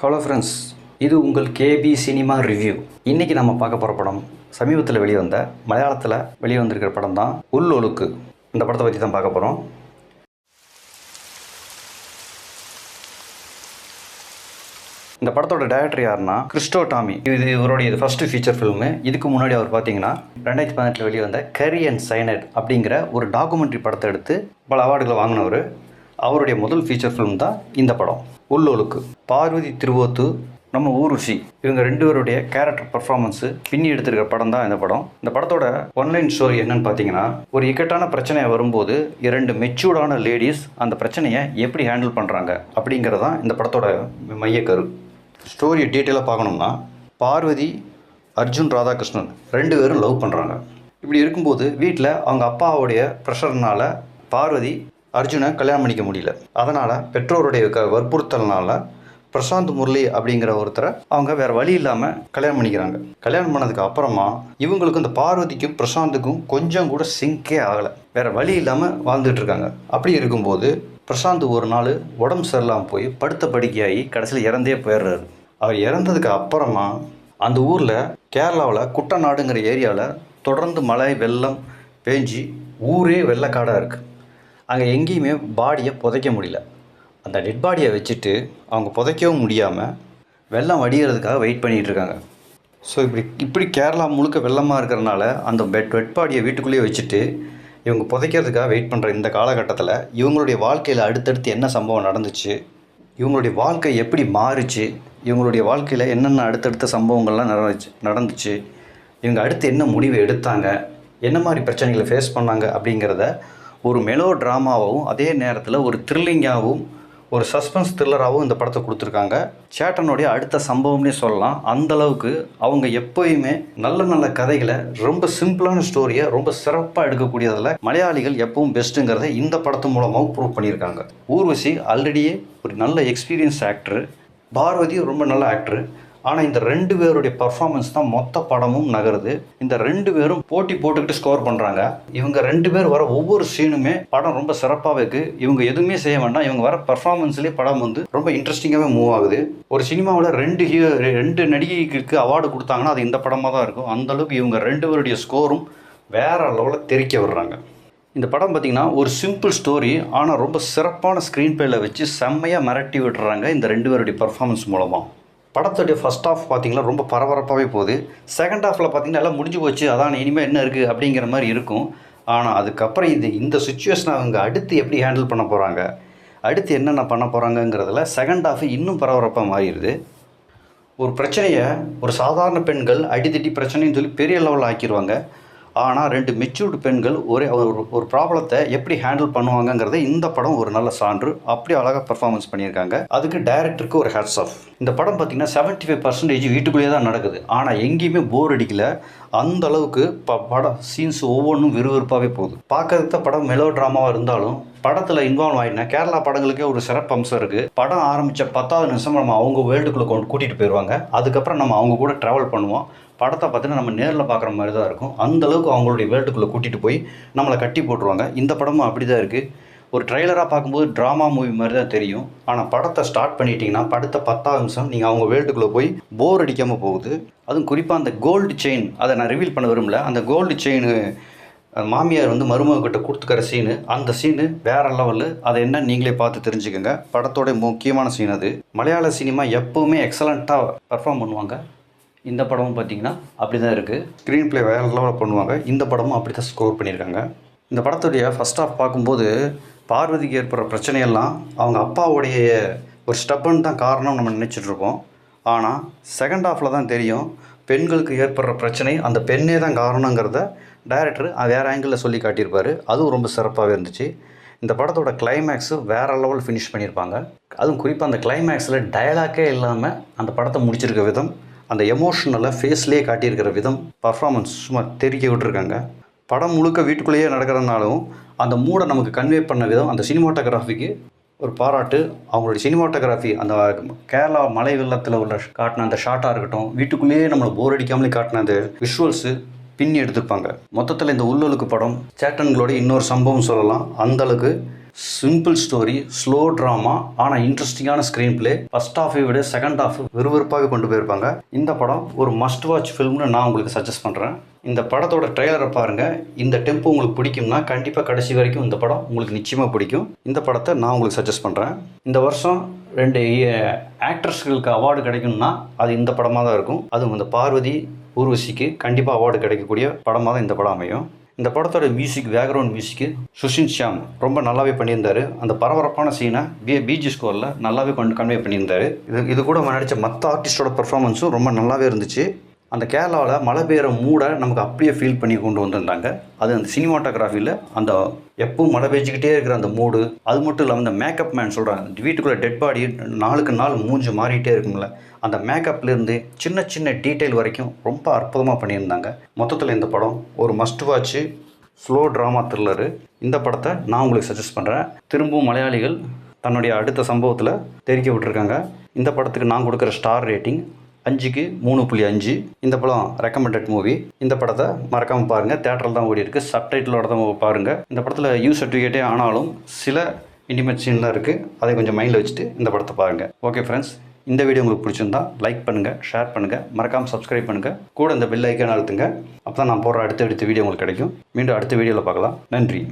Hello friends இது உங்கள் KP cinema review இன்றைக்கி நம்ம பார்க்க போகிற படம் சமீபத்தில் வெளிவந்த மலையாளத்தில் வெளிவந்திருக்கிற படம் தான் உள் ஒழுக்கு இந்த படத்தை பற்றி தான் பார்க்க போகிறோம் இந்த படத்தோட டைரக்டர் யாருன்னா கிறிஸ்டோ டாமி. இது இவருடைய இது ஃபர்ஸ்ட் ஃபீச்சர் ஃபிலிமு இதுக்கு முன்னாடி அவர் பார்த்தீங்கன்னா ரெண்டாயிரத்தி பதினெட்டில் வெளியே வந்த கரி அண்ட் சைனட் அப்படிங்கிற ஒரு டாக்குமெண்ட்ரி படத்தை எடுத்து பல அவார்டுகளை வாங்கினவர். அவருடைய முதல் ஃபீச்சர் ஃபிலிம் தான் இந்த படம். உள்ளொழுக்கு பார்வதி திருவோத்து நம்ம ஊருஷி இவங்க ரெண்டு பேருடைய கேரக்டர் பர்ஃபார்மன்ஸு பின்னி எடுத்திருக்கிற படம் தான் இந்த படம். இந்த படத்தோட ஒன்லைன் ஸ்டோரி என்னன்னு பார்த்தீங்கன்னா ஒரு இக்கட்டான பிரச்சனை வரும்போது இரண்டு மெச்சூர்டான லேடிஸ் அந்த பிரச்சனையை எப்படி ஹேண்டில் பண்ணுறாங்க அப்படிங்கிறது தான் இந்த படத்தோட மையக்கரு ஸ்டோரியை டீட்டெயிலாக பார்க்கணும்னா பார்வதி அர்ஜுன் ராதாகிருஷ்ணன் ரெண்டு பேரும் லவ் பண்ணுறாங்க இப்படி இருக்கும்போது வீட்டில் அவங்க அப்பாவுடைய ப்ரெஷர்னால் பார்வதி அர்ஜுனை கல்யாணம் பண்ணிக்க முடியல. அதனால் பெற்றோருடைய க வற்புறுத்தல்னால பிரசாந்த் முரளி அப்படிங்கிற ஒருத்தரை அவங்க வேறு வழி இல்லாமல் கல்யாணம் பண்ணிக்கிறாங்க. கல்யாணம் பண்ணதுக்கு அப்புறமா இவங்களுக்கு இந்த பார்வதிக்கும் பிரசாந்துக்கும் கொஞ்சம் கூட சிங்கே ஆகலை. வேறு வழி இல்லாமல் வாழ்ந்துட்டு இருக்காங்க. அப்படி இருக்கும்போது பிரசாந்த் ஒரு நாள் உடம்பு சரியில்லாமல் போய் படுத்த படுக்கையாகி கடைசியில் இறந்தே போயிடுறாரு. அவர் இறந்ததுக்கு அப்புறமா அந்த ஊரில் கேரளாவில் குட்டநாடுங்கிற ஏரியாவில் தொடர்ந்து மழை வெள்ளம் பேஞ்சி ஊரே வெள்ளக்காடாக இருக்குது அங்கே எங்கேயுமே பாடியை புதைக்க முடியல. அந்த டெட் பாடியை வச்சுட்டு அவங்க புதைக்கவும் முடியாமல் வெள்ளம் வடிகிறதுக்காக வெயிட் பண்ணிகிட்ருக்காங்க ஸோ இப்படி இப்படி கேரளா முழுக்க வெள்ளமாக இருக்கிறனால அந்த பெட் டெட் பாடியை வீட்டுக்குள்ளேயே வச்சுட்டு இவங்க புதைக்கிறதுக்காக வெயிட் பண்ணுற இந்த காலகட்டத்தில் இவங்களுடைய வாழ்க்கையில் அடுத்தடுத்து என்ன சம்பவம் நடந்துச்சு இவங்களுடைய வாழ்க்கை எப்படி மாறுச்சு இவங்களுடைய வாழ்க்கையில் என்னென்ன அடுத்தடுத்த சம்பவங்கள்லாம் நடந்துச்சு நடந்துச்சு இவங்க அடுத்து என்ன முடிவு எடுத்தாங்க என்ன மாதிரி பிரச்சனைகளை ஃபேஸ் பண்ணாங்க அப்படிங்கிறத ஒரு மெலோ ட்ராமாவும் அதே நேரத்தில் ஒரு த்ரில்லிங்காகவும் ஒரு சஸ்பென்ஸ் த்ரில்லராகவும் இந்த படத்தை கொடுத்துருக்காங்க. சேட்டனுடைய அடுத்த சம்பவம்னே சொல்லலாம். அந்த அளவுக்கு அவங்க எப்போயுமே நல்ல நல்ல கதைகளை ரொம்ப சிம்பிளான ஸ்டோரியை ரொம்ப சிறப்பாக எடுக்கக்கூடியதில் மலையாளிகள் எப்பவும் பெஸ்ட்டுங்கிறத இந்த படத்து மூலமாகவும் ப்ரூவ் பண்ணியிருக்காங்க. ஊர்வசி ஆல்ரெடியே ஒரு நல்ல எக்ஸ்பீரியன்ஸ் ஆக்டர் பார்வதி ரொம்ப நல்ல ஆக்டர் ஆனால் இந்த ரெண்டு பேருடைய பர்ஃபார்மன்ஸ் தான் மொத்த படமும் நகருது. இந்த ரெண்டு பேரும் போட்டி போட்டுக்கிட்டு ஸ்கோர் பண்ணுறாங்க இவங்க ரெண்டு பேர் வர ஒவ்வொரு சீனுமே படம் ரொம்ப சிறப்பாக இருக்குது இவங்க எதுவுமே செய்ய வேண்டாம். இவங்க வர பர்ஃபார்மன்ஸ்லேயே படம் வந்து ரொம்ப இன்ட்ரெஸ்டிங்காகவே மூவ் ஆகுது. ஒரு சினிமாவில் ரெண்டு ஹீரோ ரெண்டு நடிகைக்கு அவார்டு கொடுத்தாங்கன்னா அது இந்த படமாக தான் இருக்கும். அந்த அளவுக்கு இவங்க ரெண்டு பேருடைய ஸ்கோரும் வேற லெவலில் தெரிக்க விடுறாங்க. இந்த படம் பார்த்திங்கன்னா ஒரு சிம்பிள் ஸ்டோரி ஆனால் ரொம்ப சிறப்பான ஸ்க்ரீன் பிளேயில் வச்சு செம்மையாக மிரட்டி விட்டுறாங்க இந்த ரெண்டு பேருடைய பர்ஃபார்மன்ஸ் மூலமாக படத்துடைய ஃபஸ்ட் ஆஃப் பார்த்தீங்கன்னா ரொம்ப பரபரப்பாகவே போகுது. செகண்ட் ஹாஃபில் பார்த்தீங்கன்னா எல்லாம் முடிஞ்சு போச்சு. அதான் இனிமேல் என்ன இருக்குது அப்படிங்கிற மாதிரி இருக்கும். ஆனால் அதுக்கப்புறம் இது இந்த சுச்சுவேஷனை அவங்க அடுத்து எப்படி ஹேண்டில் பண்ண போகிறாங்க அடுத்து என்னென்ன பண்ண போகிறாங்கங்கிறதுல செகண்ட் ஆஃப் இன்னும் பரபரப்பாக மாறிடுது. ஒரு பிரச்சனையை ஒரு சாதாரண பெண்கள் அடித்தடி பிரச்சனைன்னு சொல்லி பெரிய லெவலில் ஆக்கிடுவாங்க ஆனால் ரெண்டு மெச்சூர்டு பெண்கள் ஒரே ஒரு ஒரு ப்ராப்ளத்தை எப்படி ஹேண்டில் பண்ணுவாங்கங்கிறத இந்த படம் ஒரு நல்ல சான்று. அப்படி அழகாக பர்ஃபார்மன்ஸ் பண்ணியிருக்காங்க. அதுக்கு டைரக்டருக்கு ஒரு ஹேட்ஸ் ஆஃப் இந்த படம் பார்த்திங்கன்னா செவன்ட்டி ஃபைவ் பர்சன்டேஜ் வீட்டுக்குள்ளேயே தான் நடக்குது. ஆனால் எங்கேயுமே போர் அடிக்கல. அந்த அளவுக்கு ப படம் சீன்ஸ் ஒவ்வொன்றும் விறுவிறுப்பாகவே போகுது. பார்க்கறதுக்கு தான் படம் மெலோ ட்ராமாவாக இருந்தாலும் படத்தில் இன்வால்வ் ஆகினா கேரளா படங்களுக்கே ஒரு சிறப்பு அம்சம் இருக்குது படம் ஆரம்பித்த பத்தாவது நிமிஷம் நம்ம அவங்க வேர்ல்டுக்குள்ளே கொண்டு கூட்டிகிட்டு போயிடுவாங்க அதுக்கப்புறம் நம்ம அவங்க கூட ட்ராவல் பண்ணுவோம். படத்தை பார்த்தீங்கன்னா நம்ம நேரில் பார்க்குற மாதிரி தான் இருக்கும். அந்த அளவுக்கு அவங்களுடைய வேர்ல்டுக்குள்ளே கூட்டிகிட்டு போய் நம்மளை கட்டி போட்டுருவாங்க. இந்த படமும் அப்படி தான் இருக்குது ஒரு ட்ரெய்லராக பார்க்கும்போது ட்ராமா மூவி மாதிரி தான் தெரியும். ஆனால் படத்தை ஸ்டார்ட் பண்ணிட்டீங்கன்னா படத்தை பத்தாவது நிமிஷம் நீங்கள் அவங்க வேர்ல்டுக்குள்ளே போய் போர் அடிக்காமல் போகுது. அதுவும் குறிப்பாக அந்த கோல்டு செயின் அதை நான் ரிவீல் பண்ண விரும்பல. அந்த கோல்டு செயின் மாமியார் வந்து மருமகிட்ட கொடுத்துக்கிற சீனு அந்த சீனு வேற லெவலு அதை என்ன நீங்களே பார்த்து தெரிஞ்சுக்கோங்க. படத்தோட முக்கியமான சீன் அது. மலையாள சினிமா எப்போவுமே எக்ஸலண்ட்டாக பர்ஃபார்ம் பண்ணுவாங்க. இந்த படமும் பார்த்தீங்கன்னா அப்படி தான் இருக்குது ஸ்க்ரீன் ப்ளே வேறு லெவலில் பண்ணுவாங்க. இந்த படமும் அப்படி தான் ஸ்கோர் பண்ணியிருக்காங்க. இந்த படத்துடைய ஃபஸ்ட் ஆஃப் பார்க்கும்போது பார்வதிக்கு ஏற்படுற பிரச்சனையெல்லாம் அவங்க அப்பாவுடைய ஒரு ஸ்டெப்புன்னு தான் காரணம் நம்ம நினச்சிட்ருக்கோம் ஆனால் செகண்ட் ஆஃபில் தான் தெரியும் பெண்களுக்கு ஏற்படுற பிரச்சனை அந்த பெண்ணே தான் காரணங்கிறத டைரக்டர் வேறு ஆங்கிளில் சொல்லி காட்டியிருப்பார். அதுவும் ரொம்ப சிறப்பாகவே இருந்துச்சு. இந்த படத்தோட கிளைமேக்ஸு வேறு லெவல் ஃபினிஷ் பண்ணியிருப்பாங்க. அதுவும் குறிப்பாக அந்த கிளைமேக்ஸில் டயலாக்கே இல்லாமல் அந்த படத்தை முடிச்சிருக்க விதம் அந்த எமோஷனலை ஃபேஸ்லேயே காட்டியிருக்கிற விதம் பர்ஃபார்மன்ஸ் சும்மா தெரிக்க விட்டுருக்காங்க. படம் முழுக்க வீட்டுக்குள்ளேயே நடக்கிறதுனாலும் அந்த மூடை நமக்கு கன்வே பண்ண விதம் அந்த சினிமாட்டோகிராஃபிக்கு ஒரு பாராட்டு. அவங்களுடைய சினிமாட்டோகிராஃபி அந்த கேரளா மலை வெள்ளத்தில் உள்ள காட்டின அந்த ஷாட்டாக இருக்கட்டும் வீட்டுக்குள்ளேயே நம்மளை போர் அடிக்காமலே காட்டின அந்த விஷுவல்ஸு பின்னி எடுத்திருப்பாங்க. மொத்தத்தில் இந்த உள்ளொழுக்கு படம் சேட்டன்களோட இன்னொரு சம்பவம் சொல்லலாம். அந்த அளவுக்கு சிம்பிள் ஸ்டோரி ஸ்லோ ட்ராமா ஆனால் இன்ட்ரெஸ்டிங்கான ஸ்க்ரீன் பிளே ஃபர்ஸ்ட் ஹாஃபை விட செகண்ட் ஹாஃப் விறுவிறுப்பாக கொண்டு போயிருப்பாங்க. இந்த படம் ஒரு மஸ்ட் வாட்ச் ஃபில்ம்னு நான் உங்களுக்கு சஜஸ்ட் பண்ணுறேன் இந்த படத்தோட ட்ரெய்லரை பாருங்கள் இந்த டெம்போ உங்களுக்கு பிடிக்கும்னா கண்டிப்பாக கடைசி வரைக்கும் இந்த படம் உங்களுக்கு நிச்சயமாக பிடிக்கும். இந்த படத்தை நான் உங்களுக்கு சஜஸ்ட் பண்ணுறேன் இந்த வருஷம் ரெண்டு ஆக்ட்ரஸ்களுக்கு அவார்டு கிடைக்கும்னா அது இந்த படமாக தான் இருக்கும். அதுவும் இந்த பார்வதி ஊர்வசிக்கு கண்டிப்பாக அவார்டு கிடைக்கக்கூடிய படமாக தான் இந்த படம் அமையும். இந்த படத்தோட music background music Sushin Shyam ரொம்ப நல்லாவே பண்ணியிருந்தார். அந்த பரபரப்பான சீனை பி பிஜி ஸ்கோரில் நல்லாவே கன்வே பண்ணியிருந்தாரு. இது இது கூட நடித்த மற்ற ஆர்டிஸ்டோட பர்ஃபார்மன்ஸும் ரொம்ப நல்லாவே இருந்துச்சு. அந்த கேரளாவில் மழை பெய்கிற மூடை நமக்கு அப்படியே ஃபீல் பண்ணி கொண்டு வந்திருந்தாங்க. அது அந்த சினிமாட்டோகிராஃபியில் அந்த எப்பவும் மழை பெஞ்சிக்கிட்டே இருக்கிற அந்த மூடு அது மட்டும் இல்லாமல் அந்த மேக்கப் மேன் சொல்கிறாங்க வீட்டுக்குள்ளே டெட் பாடி நாளுக்கு நாள் மூஞ்சி மாறிட்டே இருக்கும்ல. அந்த மேக்கப்லேருந்து சின்ன சின்ன டீட்டெயில் வரைக்கும் ரொம்ப அற்புதமாக பண்ணியிருந்தாங்க. மொத்தத்தில் இந்த படம் ஒரு must watch slow drama thriller இந்த படத்தை நான் உங்களுக்கு சஜஸ்ட் பண்ணுறேன் திரும்பவும் மலையாளிகள் தன்னுடைய அடுத்த சம்பவத்தில் தெரிவிக்க விட்டுருக்காங்க இந்த படத்துக்கு நான் கொடுக்குற ஸ்டார் ரேட்டிங் அஞ்சுக்கு மூணு புள்ளி அஞ்சு. இந்த படம் ரெக்கமெண்டட் மூவி இந்த படத்தை மறக்காமல் பாருங்கள் தேட்டரில் தான் ஓடி இருக்குது சப்டைட்டிலோட தான் பாருங்கள் இந்த படத்தில் யூ சர்டிஃபிகேட்டே ஆனாலும் சில இன்டிமேட் சீன்லாம் இருக்குது அதை கொஞ்சம் மைண்டில் வச்சுட்டு இந்த படத்தை பாருங்கள் ஓகே ஃப்ரெண்ட்ஸ் இந்த வீடியோ உங்களுக்கு பிடிச்சிருந்தா லைக் பண்ணுங்கள் ஷேர் பண்ணுங்கள் மறக்காமல் சப்ஸ்கிரைப் பண்ணுங்கள் கூட இந்த பெல் ஐக்கான அழுத்துங்க. அப்போ தான் நான் போடுற அடுத்த அடுத்த வீடியோ உங்களுக்கு கிடைக்கும். மீண்டும் அடுத்த வீடியோவில் பார்க்கலாம். நன்றி.